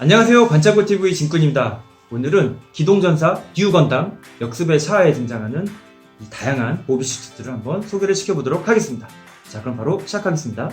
안녕하세요. 반짝고TV 진꾼입니다. 오늘은 기동전사 뉴건담 역습의 샤아에 등장하는 이 다양한 모비슈트들을 한번 소개를 시켜보도록 하겠습니다. 자, 그럼 바로 시작하겠습니다.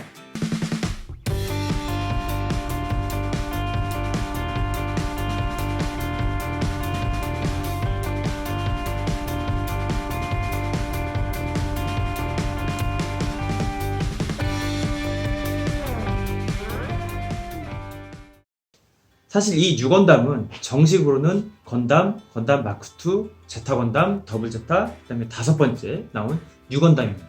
사실 이 뉴건담은 정식으로는 건담, 건담 마크2, 제타 건담, 더블 제타, 그 다음에 다섯 번째 나온 뉴건담입니다.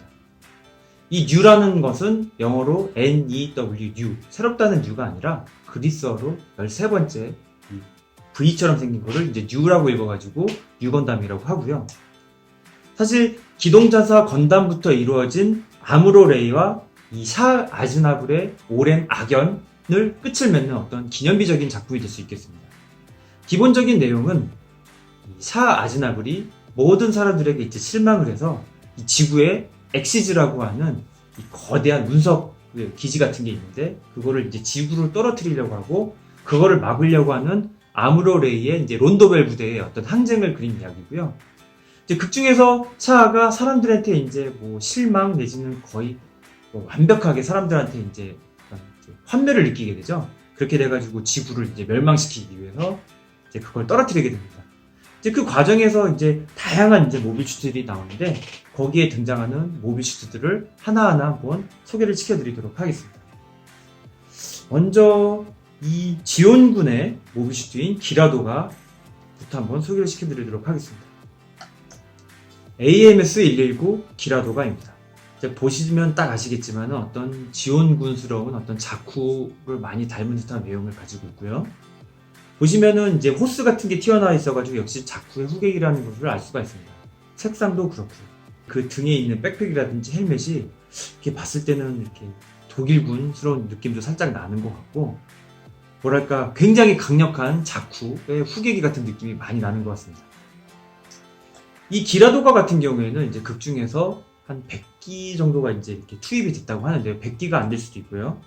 이 뉴라는 것은 영어로 N-E-W, new. 새롭다는 뉴가 아니라 그리스어로 13번째 이 V처럼 생긴 거를 이제 뉴라고 읽어가지고 뉴건담이라고 하고요. 사실 기동자사 건담부터 이루어진 아무로레이와 이 샤 아즈나블의 오랜 악연 을 끝을 맺는 어떤 기념비적인 작품이 될 수 있겠습니다. 기본적인 내용은 샤 아즈나블이 모든 사람들에게 이제 실망을 해서 이 지구에 엑시즈라고 하는 이 거대한 운석 그 기지 같은 게 있는데 그거를 이제 지구로 떨어뜨리려고 하고 그거를 막으려고 하는 아무로 레이의 이제 론도벨 부대의 어떤 항쟁을 그린 이야기고요. 이제 극 중에서 샤아가 사람들한테 이제 뭐 실망 내지는 거의 뭐 완벽하게 사람들한테 이제 환멸을 느끼게 되죠. 그렇게 돼가지고 지구를 이제 멸망시키기 위해서 이제 그걸 떨어뜨리게 됩니다. 이제 그 과정에서 이제 다양한 이제 모비슈트들이 나오는데 거기에 등장하는 모비슈트들을 하나하나 한번 소개를 시켜드리도록 하겠습니다. 먼저 이 지온군의 모비슈트인 기라도가 부터 한번 소개를 시켜드리도록 하겠습니다. AMS-119 기라도가입니다. 보시면 딱 아시겠지만 어떤 지온군스러운 어떤 자쿠를 많이 닮은 듯한 외형을 가지고 있고요. 보시면은 이제 호스 같은 게 튀어나와 있어가지고 역시 자쿠의 후계기라는 것을 알 수가 있습니다. 색상도 그렇고요. 그 등에 있는 백팩이라든지 헬멧이 이렇게 봤을 때는 이렇게 독일군스러운 느낌도 살짝 나는 것 같고 뭐랄까 굉장히 강력한 자쿠의 후계기 같은 느낌이 많이 나는 것 같습니다. 이 기라도가 같은 경우에는 이제 극 중에서 한 100 기 정도가 이제 이렇게 투입이 됐다고 하는데요. 100기가 안 될 수도 있고요.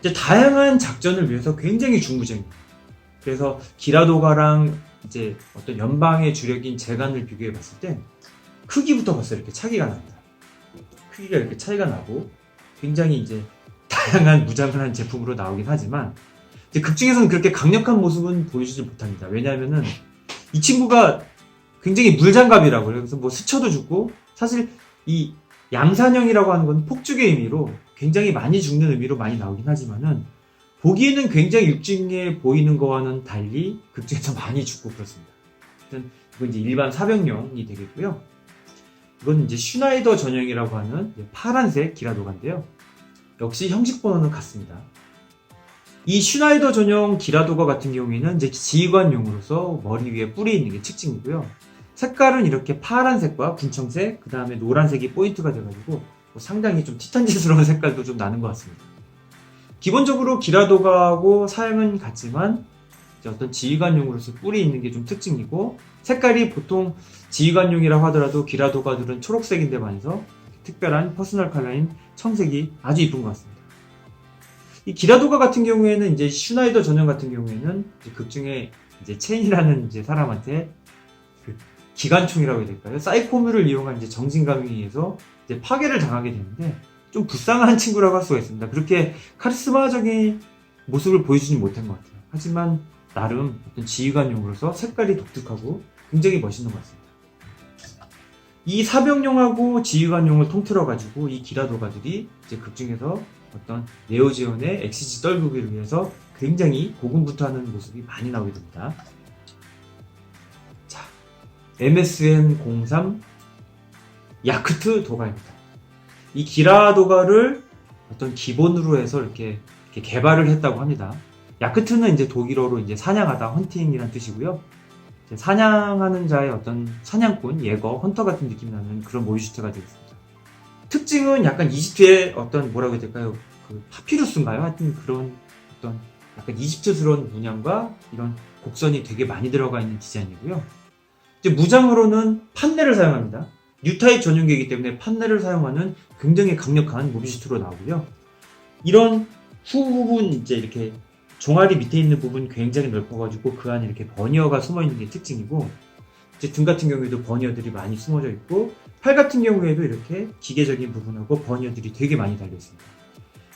이제 다양한 작전을 위해서 굉장히 중무쟁입니다. 그래서 기라도가랑 이제 어떤 연방의 주력인 재간을 비교해 봤을 때 크기부터 벌써 이렇게 차이가 납니다. 크기가 이렇게 차이가 나고 굉장히 이제 다양한 무장을 한 제품으로 나오긴 하지만 이제 극 중에서는 그렇게 강력한 모습은 보여주지 못합니다. 왜냐하면은 이 친구가 굉장히 물장갑이라고. 그래서 뭐 스쳐도 죽고 사실 이 양산형이라고 하는 건 폭죽의 의미로 굉장히 많이 죽는 의미로 많이 나오긴 하지만은 보기에는 굉장히 육중해 보이는 거와는 달리 극중에서 많이 죽고 그렇습니다. 일단 이건 이제 일반 사병용이 되겠고요. 이건 이제 슈나이더 전용이라고 하는 파란색 기라도가인데요. 역시 형식 번호는 같습니다. 이 슈나이더 전용 기라도가 같은 경우에는 이제 지휘관용으로서 머리 위에 뿔이 있는 게 특징이고요. 색깔은 이렇게 파란색과 분청색, 그 다음에 노란색이 포인트가 돼가지고 뭐 상당히 좀 티탄지스러운 색깔도 좀 나는 것 같습니다. 기본적으로 기라도가하고 사양은 같지만 어떤 지휘관용으로서 뿔이 있는 게 좀 특징이고 색깔이 보통 지휘관용이라고 하더라도 기라도가들은 초록색인데 반해서 특별한 퍼스널 컬러인 청색이 아주 이쁜 것 같습니다. 이 기라도가 같은 경우에는 이제 슈나이더 전용 같은 경우에는 이제 극 중에 이제 체인이라는 이제 사람한테 그 기관총이라고 해야 될까요? 사이코뮤를 이용한 이제 정신감에 의해서 이제 파괴를 당하게 되는데 좀 불쌍한 친구라고 할 수가 있습니다. 그렇게 카리스마적인 모습을 보여주지 못한 것 같아요. 하지만 나름 어떤 지휘관용으로서 색깔이 독특하고 굉장히 멋있는 것 같습니다. 이 사병용하고 지휘관용을 통틀어 가지고 이 기라도가들이 이제 극 중에서 어떤 네오지온의 엑시지 떨구기를 위해서 굉장히 고군분투하는 모습이 많이 나오게 됩니다. 자, MSN03 야크트 도가입니다. 이 기라 도가를 어떤 기본으로 해서 이렇게, 이렇게 개발을 했다고 합니다. 야크트는 이제 독일어로 이제 사냥하다, 헌팅이란 뜻이고요. 사냥하는 자의 어떤 사냥꾼, 예거, 헌터 같은 느낌 나는 그런 모이슈트가 되겠습니다. 특징은 약간 이집트의 어떤 뭐라고 해야 될까요? 그 파피루스인가요? 하여튼 그런 어떤 약간 이집트스러운 문양과 이런 곡선이 되게 많이 들어가 있는 디자인이고요. 무장으로는 판넬을 사용합니다. 뉴타입 전용기이기 때문에 판넬을 사용하는 굉장히 강력한 모비슈트로 나오고요. 이런 후 부분 이제 이렇게 종아리 밑에 있는 부분 굉장히 넓어가지고 그 안에 이렇게 버니어가 숨어 있는 게 특징이고 이제 등 같은 경우에도 버니어들이 많이 숨어져 있고 팔 같은 경우에도 이렇게 기계적인 부분하고 버니어들이 되게 많이 달려 있습니다.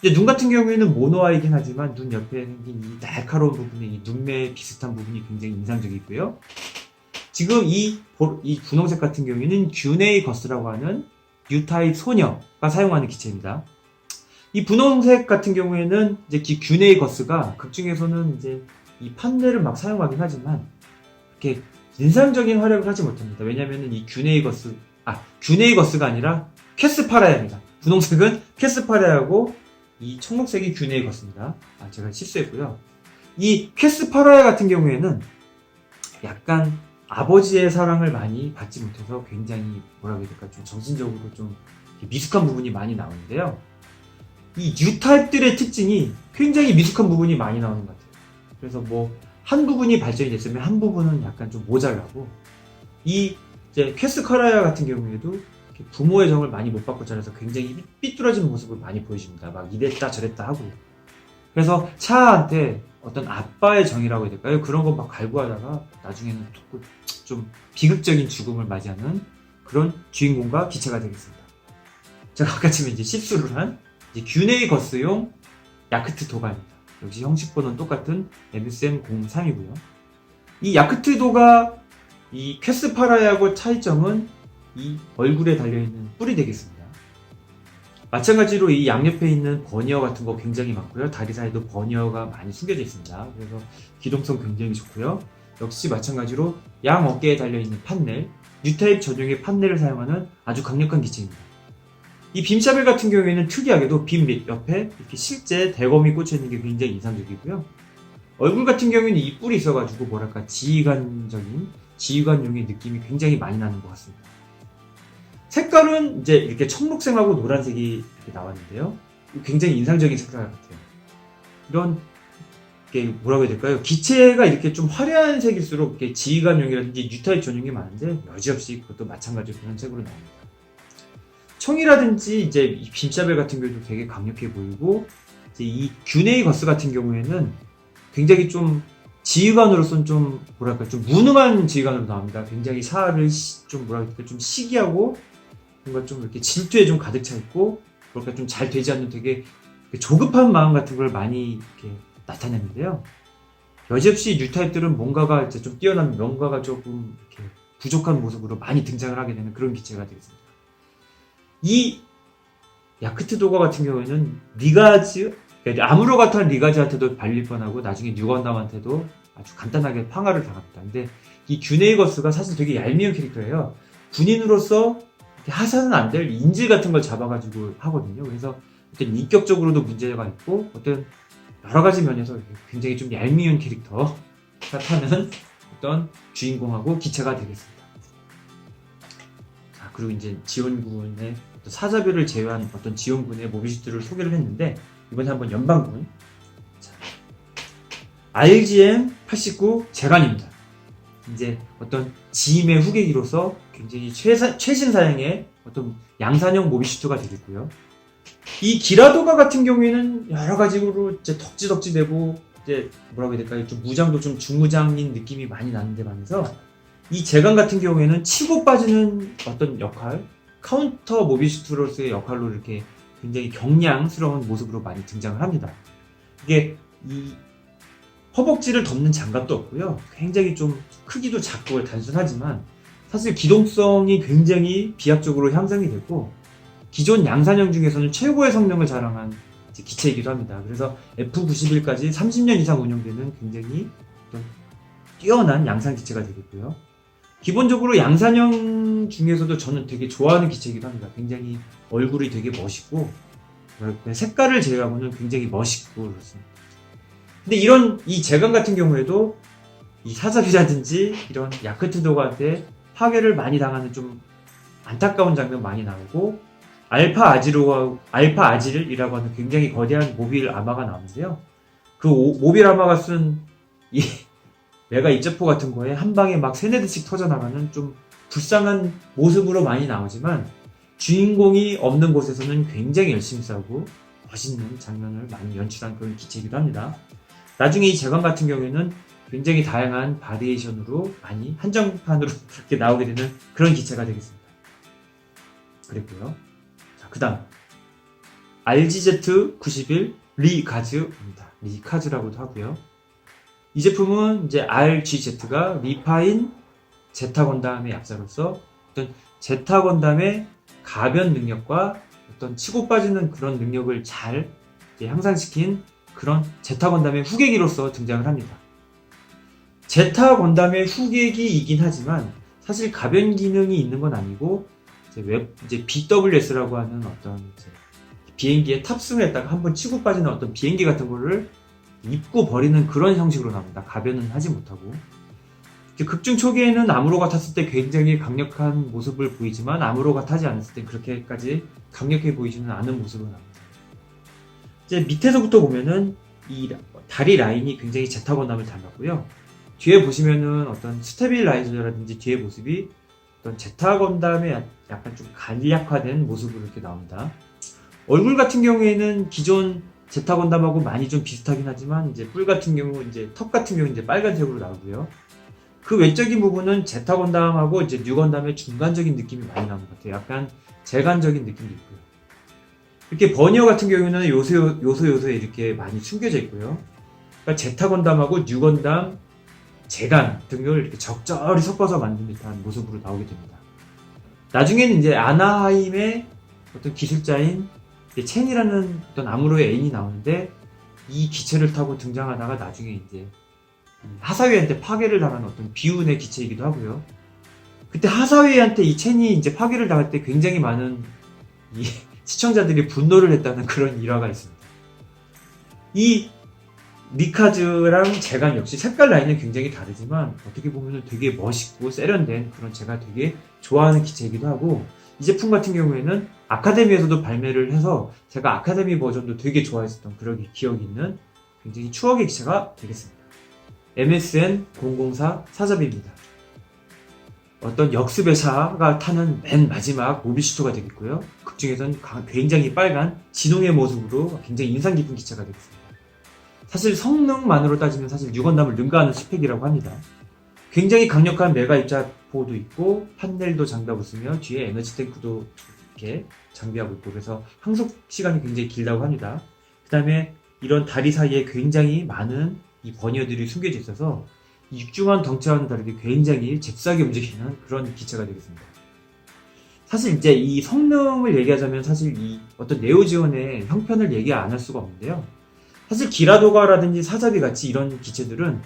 이제 눈 같은 경우에는 모노아이긴 하지만 눈 옆에 생긴 이 날카로운 부분에 이 눈매 비슷한 부분이 굉장히 인상적이고요. 지금 이, 보- 이 분홍색 같은 경우에는 균에이 거스라고 하는 U타입 소녀가 사용하는 기체입니다. 이 분홍색 같은 경우에는 이제 기- 균에이 거스가 극 중에서는 이제 이 판넬을 막 사용하긴 하지만 이렇게 인상적인 활약을 하지 못합니다. 왜냐면은 이 균에이 거스, 아, 균에이 거스가 아니라 캐스파라야입니다. 분홍색은 캐스파라야고 이 청록색이 균에이 거스입니다. 아, 제가 실수했고요. 이 캐스파라야 같은 경우에는 약간 아버지의 사랑을 많이 받지 못해서 굉장히 뭐라고 해야 될까 좀 정신적으로 좀 미숙한 부분이 많이 나오는데요. 이 U타입들의 특징이 굉장히 미숙한 부분이 많이 나오는 것 같아요. 그래서 뭐 한 부분이 발전이 됐으면 한 부분은 약간 좀 모자라고 이 이제 퀘스 카라야 같은 경우에도 부모의 정을 많이 못 받고 자라서 굉장히 삐- 삐뚤어진 모습을 많이 보여줍니다. 막 이랬다 저랬다 하고 그래서 차한테 어떤 아빠의 정이라고 해야 될까요? 그런 거 막 갈구하다가 나중에는 또좀 비극적인 죽음을 맞이하는 그런 주인공과 기체가 되겠습니다. 제가 아까 전에 이제 실수를 한 이제 균에이 거스용 야크트 도가입니다. 역시 형식 번호는 똑같은 MSM03이고요. 이 야크트 도가 이 퀘스파라야하고 차이점은 이 얼굴에 달려있는 뿔이 되겠습니다. 마찬가지로 이 양옆에 있는 버니어 같은 거 굉장히 많고요. 다리 사이도 버니어가 많이 숨겨져 있습니다. 그래서 기동성 굉장히 좋고요. 역시 마찬가지로 양 어깨에 달려있는 판넬, 뉴타입 전용의 판넬을 사용하는 아주 강력한 기체입니다. 이 빔샤벨 같은 경우에는 특이하게도 빔 밑 옆에 이렇게 실제 대검이 꽂혀 있는 게 굉장히 인상적이고요. 얼굴 같은 경우에는 이 뿔이 있어가지고 뭐랄까 지휘관적인 지휘관용의 느낌이 굉장히 많이 나는 것 같습니다. 색깔은 이제 이렇게 청록색하고 노란색이 이렇게 나왔는데요. 굉장히 인상적인 색깔 같아요. 이런 게 뭐라고 해야 될까요? 기체가 이렇게 좀 화려한 색일수록 지휘관용이라든지 뉴타입 전용이 많은데 여지없이 그것도 마찬가지로 그런 색으로 나옵니다. 총이라든지 이제 이 빔샤벨 같은 경우도 되게 강력해 보이고 이제 이 균에이 거스 같은 경우에는 굉장히 좀 지휘관으로서는 좀 뭐랄까 좀 무능한 지휘관으로 나옵니다. 굉장히 사활을 시- 좀 뭐랄까 좀 시기하고 뭔가 좀 이렇게 질투에 좀 가득 차 있고 뭐랄까 좀잘 되지 않는 되게 조급한 마음 같은 걸 많이 이렇게 나타내는데요. 여지없이 뉴타입들은 뭔가가 이제 좀 뛰어난 뭔가가 조금 이렇게 부족한 모습으로 많이 등장을 하게 되는 그런 기체가 되겠습니다. 이 야크트 도가 같은 경우에는 리가즈, 그러니까 아무로 같은 리가즈한테도 발릴 뻔하고 나중에 뉴건담한테도 아주 간단하게 팡화를 당합니다. 근데 이 균에이거스가 사실 되게 얄미운 캐릭터예요. 군인으로서 하사는 안 될 인질 같은 걸 잡아가지고 하거든요. 그래서 어떤 인격적으로도 문제가 있고 어떤 여러 가지 면에서 굉장히 좀 얄미운 캐릭터 같다는 어떤 주인공하고 기체가 되겠습니다. 자, 그리고 이제 지원군의 어떤 사자별을 제외한 어떤 지원군의 모비시트를 소개를 했는데 이번에 한번 연방군 자, RGM 89 재간입니다. 이제 어떤 지임의 후계기로서 굉장히 최사, 최신 사양의 어떤 양산형 모비슈트가 되겠고요. 이 기라도가 같은 경우에는 여러 가지로 이제 덕지덕지 되고 이제 뭐라고 해야 될까요? 좀 무장도 좀 중무장인 느낌이 많이 나는데 반해서 이 재간 같은 경우에는 치고 빠지는 어떤 역할, 카운터 모비슈트로서의 역할로 이렇게 굉장히 경량스러운 모습으로 많이 등장을 합니다. 이게 이 허벅지를 덮는 장갑도 없고요. 굉장히 좀 크기도 작고 단순하지만 사실 기동성이 굉장히 비약적으로 향상이 됐고 기존 양산형 중에서는 최고의 성능을 자랑한 기체이기도 합니다. 그래서 F91까지 30년 이상 운영되는 굉장히 뛰어난 양산 기체가 되겠고요. 기본적으로 양산형 중에서도 저는 되게 좋아하는 기체이기도 합니다. 굉장히 얼굴이 되게 멋있고 뭐랄까, 색깔을 제외하고는 굉장히 멋있고 그렇습니다. 근데 이런 이 재간 같은 경우에도 이 사자비라든지 이런 야크트 도가한테 파괴를 많이 당하는 좀 안타까운 장면 많이 나오고 알파 아지르와 알파 아지르이라고 하는 굉장히 거대한 모빌 아마가 나오는데요. 그 오- 모빌 아마가 쓴 이 메가 입자포 같은 거에 한 방에 막 세네 대씩 터져 나가는 좀 불쌍한 모습으로 많이 나오지만 주인공이 없는 곳에서는 굉장히 열심히 싸우고 멋있는 장면을 많이 연출한 그런 기체이기도 합니다. 나중에 이 제관 같은 경우에는 굉장히 다양한 바리에이션으로 많이 한정판으로 이렇게 나오게 되는 그런 기체가 되겠습니다. 그랬고요. 자, 그 다음 RGZ91 리가즈입니다. 리카즈라고도 하고요. 이 제품은 이제 RGZ가 리파인 제타 건담의 약자로서 어떤 제타 건담의 가변 능력과 어떤 치고 빠지는 그런 능력을 잘 향상시킨 그런 제타 건담의 후계기로서 등장을 합니다. 제타 건담의 후계기이긴 하지만 사실 가변 기능이 있는 건 아니고 이제 웹 이제 BWS라고 하는 어떤 비행기에 탑승을 했다가 한번 치고 빠지는 어떤 비행기 같은 거를 입고 버리는 그런 형식으로 나옵니다. 가변은 하지 못하고. 극중 초기에는 아무로가 탔을 때 굉장히 강력한 모습을 보이지만 아무로가 타지 않았을 때 그렇게까지 강력해 보이지는 않은 모습으로 나옵니다. 이제 밑에서부터 보면은 이 다리 라인이 굉장히 제타 건담을 닮았고요. 뒤에 보시면은 어떤 스테빌라이저라든지 뒤에 모습이 어떤 제타 건담의 약간 좀 간략화된 모습으로 이렇게 나옵니다. 얼굴 같은 경우에는 기존 제타 건담하고 많이 좀 비슷하긴 하지만 이제 뿔 같은 경우 이제 턱 같은 경우 이제 빨간색으로 나오고요. 그 외적인 부분은 제타 건담하고 이제 뉴 건담의 중간적인 느낌이 많이 나는 것 같아요. 약간 재간적인 느낌도 있고요. 이렇게 버니어 같은 경우에는 요소 요소 요소에 이렇게 많이 숨겨져 있고요. 그러니까 제타 건담하고 뉴 건담 재간 등을 이렇게 적절히 섞어서 만든 듯한 모습으로 나오게 됩니다. 나중에는 이제 아나하임의 어떤 기술자인 첸이라는 어떤 아무로의 애인이 나오는데 이 기체를 타고 등장하다가 나중에 이제 하사위한테 파괴를 당한 어떤 비운의 기체이기도 하고요. 그때 하사위한테 이 첸이 이제 파괴를 당할 때 굉장히 많은 이 시청자들이 분노를 했다는 그런 일화가 있습니다. 이 니카즈랑 제간 역시 색깔 라인은 굉장히 다르지만 어떻게 보면 되게 멋있고 세련된 그런 제가 되게 좋아하는 기체이기도 하고 이 제품 같은 경우에는 아카데미에서도 발매를 해서 제가 아카데미 버전도 되게 좋아했었던 그런 기억이 있는 굉장히 추억의 기체가 되겠습니다. MSN 004 사자비입니다. 어떤 역습의 샤가 타는 맨 마지막 모비슈터가 되겠고요. 극중에선 굉장히 빨간 진홍의 모습으로 굉장히 인상 깊은 기체가 되겠습니다. 사실 성능만으로 따지면 사실 6원담을 능가하는 스펙이라고 합니다. 굉장히 강력한 메가 입자포도 있고 판넬도 장비하고 있으며 뒤에 에너지 탱크도 이렇게 장비하고 있고 그래서 항속 시간이 굉장히 길다고 합니다. 그 다음에 이런 다리 사이에 굉장히 많은 이 버니어들이 숨겨져 있어서 육중한 덩치와는 다르게 굉장히 잽싸게 움직이는 그런 기체가 되겠습니다. 사실 이제 이 성능을 얘기하자면 사실 이 어떤 네오지온의 형편을 얘기 안 할 수가 없는데요. 사실 기라도가라든지 사자비 같이 이런 기체들은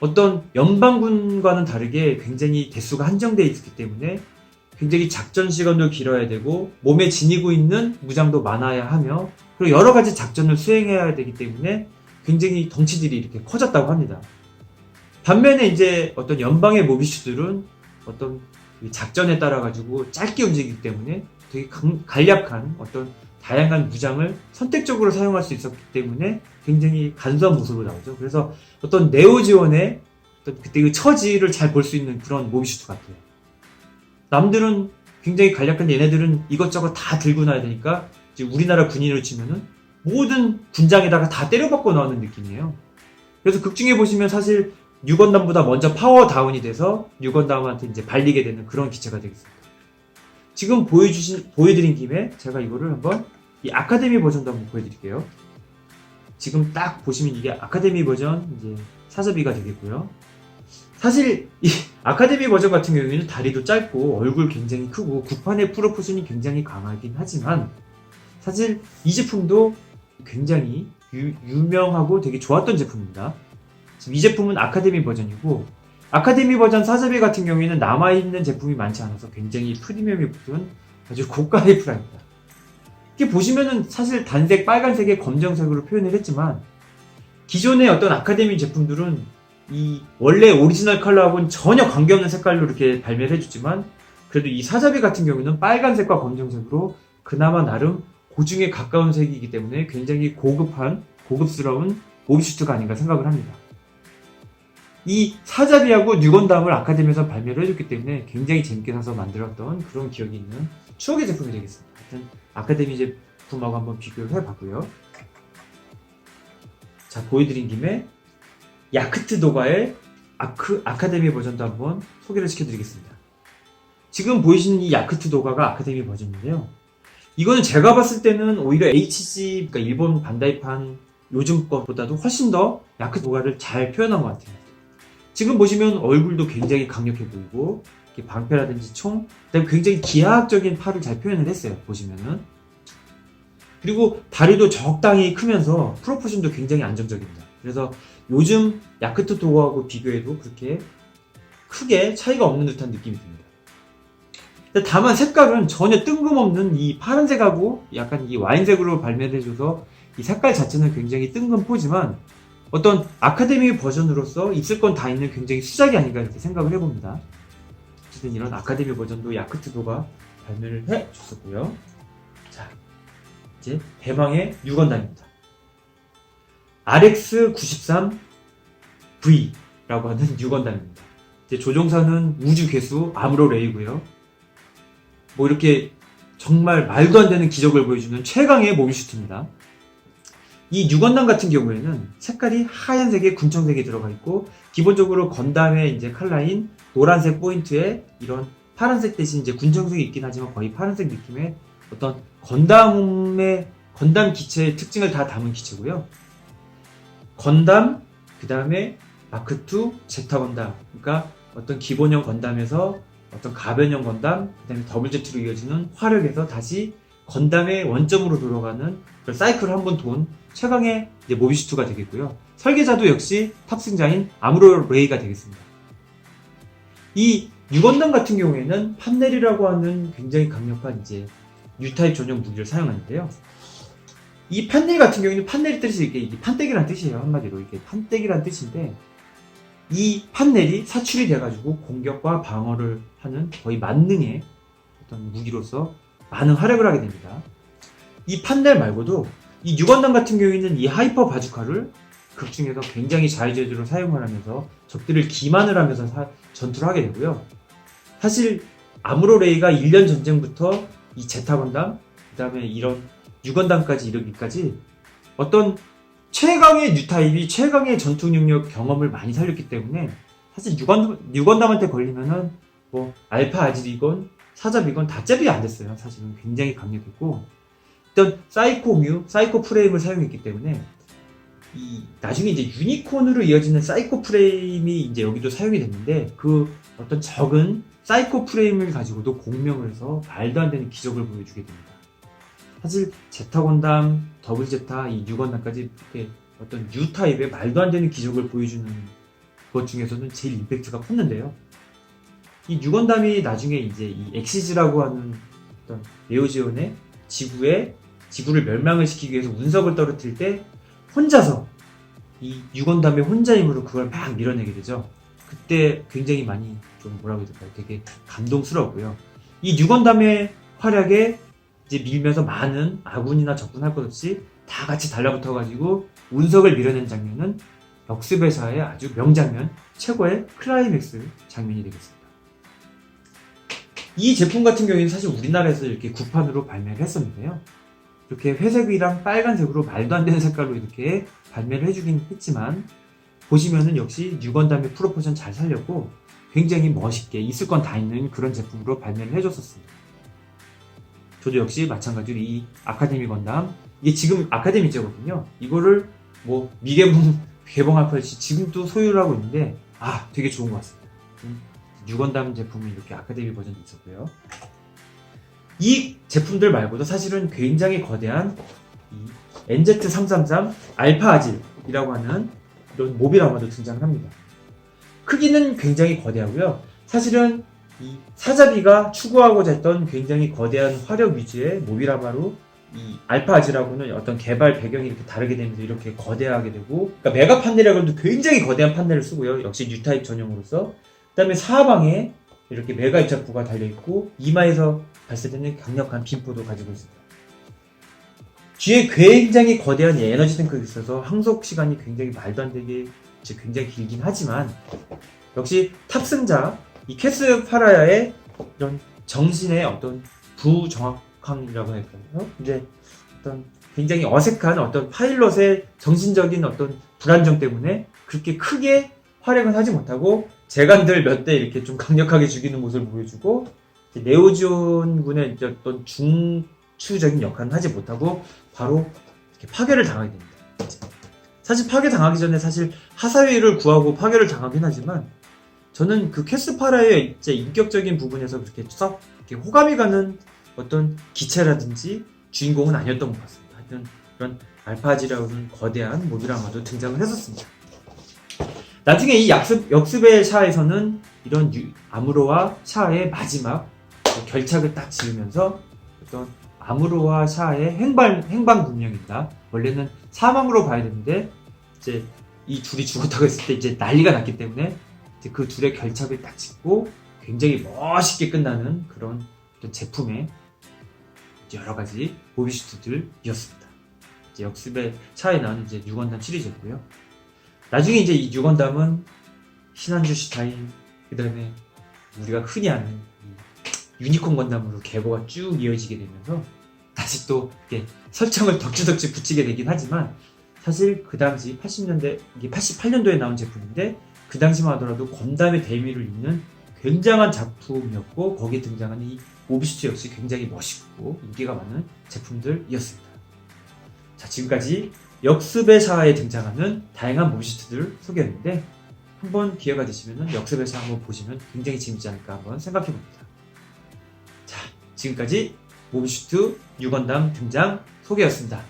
어떤 연방군과는 다르게 굉장히 대수가 한정되어 있기 때문에 굉장히 작전 시간도 길어야 되고 몸에 지니고 있는 무장도 많아야 하며 그리고 여러 가지 작전을 수행해야 되기 때문에 굉장히 덩치들이 이렇게 커졌다고 합니다. 반면에 이제 어떤 연방의 모비슈들은 어떤 작전에 따라 가지고 짧게 움직이기 때문에 되게 간략한 어떤 다양한 무장을 선택적으로 사용할 수 있었기 때문에 굉장히 간소한 모습으로 나오죠. 그래서 어떤 네오지원의 어떤 그때 그 처지를 잘 볼 수 있는 그런 모비슈트 같아요. 남들은 굉장히 간략한데 얘네들은 이것저것 다 들고 나야 되니까 이제 우리나라 군인을 치면은 모든 군장에다가 다 때려박고 나오는 느낌이에요. 그래서 극중에 보시면 사실 뉴건담보다 먼저 파워 다운이 돼서 뉴건담한테 이제 발리게 되는 그런 기체가 되겠습니다. 지금 보여주신, 보여드린 김에 제가 이거를 한번 이 아카데미 버전도 한번 보여드릴게요. 지금 딱 보시면 이게 아카데미 버전 이제 사자비가 되겠고요. 사실 이 아카데미 버전 같은 경우에는 다리도 짧고 얼굴 굉장히 크고 구판의 프로포션이 굉장히 강하긴 하지만 사실 이 제품도 굉장히 유, 유명하고 되게 좋았던 제품입니다. 지금 이 제품은 아카데미 버전이고 아카데미 버전 사자비 같은 경우에는 남아있는 제품이 많지 않아서 굉장히 프리미엄이 붙은 아주 고가의 프라입니다. 이렇게 보시면은 사실 단색 빨간색에 검정색으로 표현을 했지만 기존의 어떤 아카데미 제품들은 이 원래 오리지널 컬러하고는 전혀 관계없는 색깔로 이렇게 발매를 해주지만 그래도 이 사자비 같은 경우는 빨간색과 검정색으로 그나마 나름 고중에 가까운 색이기 때문에 굉장히 고급한 고급스러운 모비슈트가 아닌가 생각을 합니다. 이 사자비하고 뉴건담을 아카데미에서 발매를 해줬기 때문에 굉장히 재밌게 사서 만들었던 그런 기억이 있는 추억의 제품이 되겠습니다. 하여튼 아카데미 제품하고 한번 비교를 해봤고요. 자 보여드린 김에 야크트 도가의 아크, 아카데미 버전도 한번 소개를 시켜드리겠습니다. 지금 보이시는 이 야크트 도가가 아카데미 버전인데요. 이거는 제가 봤을 때는 오히려 HG, 그러니까 일본 반다이판 요즘 것보다도 훨씬 더 야크트 도가를 잘 표현한 것 같아요. 지금 보시면 얼굴도 굉장히 강력해 보이고, 방패라든지 총, 그다음에 굉장히 기하학적인 팔을 잘 표현을 했어요. 보시면은. 그리고 다리도 적당히 크면서 프로포션도 굉장히 안정적입니다. 그래서 요즘 야크트 도어하고 비교해도 그렇게 크게 차이가 없는 듯한 느낌이 듭니다. 다만 색깔은 전혀 뜬금없는 이 파란색하고 약간 이 와인색으로 발매를 해줘서 이 색깔 자체는 굉장히 뜬금포지만 어떤 아카데미 버전으로서 있을 건 다 있는 굉장히 수작이 아닌가 이렇게 생각을 해봅니다. 어쨌든 이런 아카데미 버전도 야크트 도가 발매를 해 줬었고요. 자, 이제 대망의 6원단입니다. RX93V라고 하는 6원단입니다. 이제 조종사는 우주 괴수 아무로 레이고요. 뭐 이렇게 정말 말도 안 되는 기적을 보여주는 최강의 모비슈트입니다. 이 6원단 같은 경우에는 색깔이 하얀색에 군청색이 들어가 있고 기본적으로 건담의 이제 컬러인 노란색 포인트에 이런 파란색 대신 이제 군청색이 있긴 하지만 거의 파란색 느낌의 어떤 건담의 건담 기체의 특징을 다 담은 기체고요. 건담, 그 다음에 마크 2, 제타 건담. 그러니까 어떤 기본형 건담에서 어떤 가변형 건담, 그 다음에 더블 제트로 이어지는 화력에서 다시 건담의 원점으로 돌아가는 사이클을 한 번 돈 최강의 이제 모비슈트가 되겠고요. 설계자도 역시 탑승자인 아무로 레이가 되겠습니다. 이 6원단 같은 경우에는 판넬이라고 하는 굉장히 강력한 이제 U타입 전용 무기를 사용하는데요. 이 판넬 같은 경우에는 판넬이 뜻이 이게 판때기란 뜻이에요 한마디로 이게 판때기란 뜻인데 이 판넬이 사출이 돼가지고 공격과 방어를 하는 거의 만능의 어떤 무기로서 많은 활약을 하게 됩니다. 이 판넬 말고도 이 6원단 같은 경우에는 이 하이퍼 바주카를 극 중에서 굉장히 자유제주로 사용을 하면서 적들을 기만을 하면서 사- 전투를 하게 되고요. 사실 아무로 레이가 1년 전쟁부터 이 제타 건담, 그 다음에 이런 6원단까지 이르기까지 어떤 최강의 뉴타입이 최강의 전투 능력 경험을 많이 살렸기 때문에 사실 6원, 6원담한테 걸리면은 뭐 알파 아질이건 사잡이건 다 잽이 안 됐어요. 사실은 굉장히 강력했고 일단 사이코 뮤, 사이코 프레임을 사용했기 때문에 이 나중에 이제 유니콘으로 이어지는 사이코 프레임이 이제 여기도 사용이 됐는데 그 어떤 적은 사이코 프레임을 가지고도 공명을 해서 말도 안 되는 기적을 보여주게 됩니다. 사실 제타 건담, 더블 제타, 이 6원담까지 이렇게 어떤 U 타입의 말도 안 되는 기적을 보여주는 것 중에서는 제일 임팩트가 컸는데요. 이 6원담이 나중에 이제 이 엑시즈라고 하는 어떤 네오지온의 지구에 지구를 멸망을 시키기 위해서 운석을 떨어뜨릴 때 혼자서 이 6원담의 혼자 힘으로 그걸 막 밀어내게 되죠. 그때 굉장히 많이 좀 뭐라고 해야 될까요? 되게 감동스러웠고요. 이 6원담의 활약에 이제 밀면서 많은 아군이나 적군 할 것 없이 다 같이 달라붙어가지고 운석을 밀어낸 장면은 역습회사의 아주 명장면, 최고의 클라이맥스 장면이 되겠습니다. 이 제품 같은 경우에는 사실 우리나라에서 이렇게 구판으로 발매를 했었는데요. 이렇게 회색이랑 빨간색으로 말도 안 되는 색깔로 이렇게 발매를 해주긴 했지만 보시면은 역시 6원담의 프로포션 잘 살렸고 굉장히 멋있게 있을 건 다 있는 그런 제품으로 발매를 해줬었습니다. 저도 역시 마찬가지로 이 아카데미 건담 이게 지금 아카데미제거든요. 이거를 뭐 미개봉 개봉할 뻔했지 지금도 소유를 하고 있는데 아 되게 좋은 것 같습니다. 음, 6원담 제품이 이렇게 아카데미 버전도 있었고요. 이 제품들 말고도 사실은 굉장히 거대한 이 NZ333 알파 아질이라고 하는 이런 모빌아마도 등장을 합니다. 크기는 굉장히 거대하고요. 사실은 이 사자비가 추구하고자 했던 굉장히 거대한 화력 위주의 모빌아마로 이 알파 아지라고는 어떤 개발 배경이 이렇게 다르게 되면서 이렇게 거대하게 되고 그러니까 메가 판넬이라고 해도 굉장히 거대한 판넬을 쓰고요. 역시 뉴타입 전용으로서 그 다음에 사방에 이렇게 메가 입자부가 달려 있고 이마에서 발사되는 강력한 빈포도 가지고 있습니다. 뒤에 굉장히 거대한 이 에너지 탱크가 있어서 항속 시간이 굉장히 말도 안 되게 굉장히 길긴 하지만 역시 탑승자 이 캐스 파라야의 이런 정신의 어떤 부정확함이라고 할까요? 이제 어떤 굉장히 어색한 어떤 파일럿의 정신적인 어떤 불안정 때문에 그렇게 크게 활약은 하지 못하고 재간들 몇 대 이렇게 좀 강력하게 죽이는 모습을 보여주고 네오지온 군의 어떤 중추적인 역할은 하지 못하고 바로 파괴를 당하게 됩니다. 사실 파괴 당하기 전에 사실 하사위를 구하고 파괴를 당하긴 하지만 저는 그 캐스파라의 이제 인격적인 부분에서 그렇게 썩 이렇게 호감이 가는 어떤 기체라든지 주인공은 아니었던 것 같습니다. 하여튼 그런 알파지라는 거대한 모비라마도 등장을 했었습니다. 나중에 이 약습, 역습의 샤에서는 이런 유- 아무로와 샤의 마지막 그 결착을 딱 지으면서 어떤 아무로와 샤의 행방, 행방불명입니다. 원래는 사망으로 봐야 되는데 이제 이 둘이 죽었다고 했을 때 이제 난리가 났기 때문에 이제 그 둘의 결착을 딱 짓고 굉장히 멋있게 끝나는 그런 제품의 여러 가지 모비슈트들이었습니다. 이제 역습의 차에 나오는 이제 6원담 시리즈였고요. 나중에 이제 이 6원담은 신한주 시타인 그 다음에 우리가 흔히 아는 이 유니콘 건담으로 계보가 쭉 이어지게 되면서 다시 또 이렇게 설정을 덕지덕지 붙이게 되긴 하지만 사실 그 당시 80년대 이게 88년도에 나온 제품인데 그 당시만 하더라도 건담의 대미를 잇는 굉장한 작품이었고 거기에 등장하는 이 모비슈트 역시 굉장히 멋있고 인기가 많은 제품들이었습니다. 자 지금까지 역습의 샤에 등장하는 다양한 모비슈트들을 소개했는데 한번 기회가 되시면 역습의 샤 한번 보시면 굉장히 재밌지 않을까 한번 생각해 봅니다. 자 지금까지 모비슈트 6원담 등장 소개였습니다.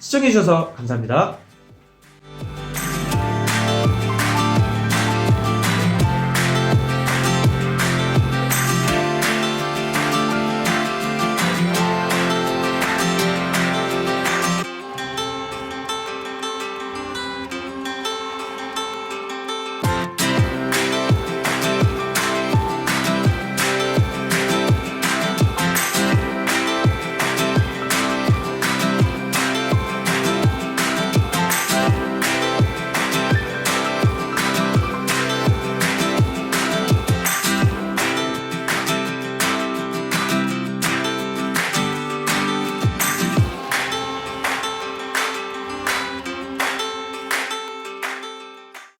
시청해주셔서 감사합니다.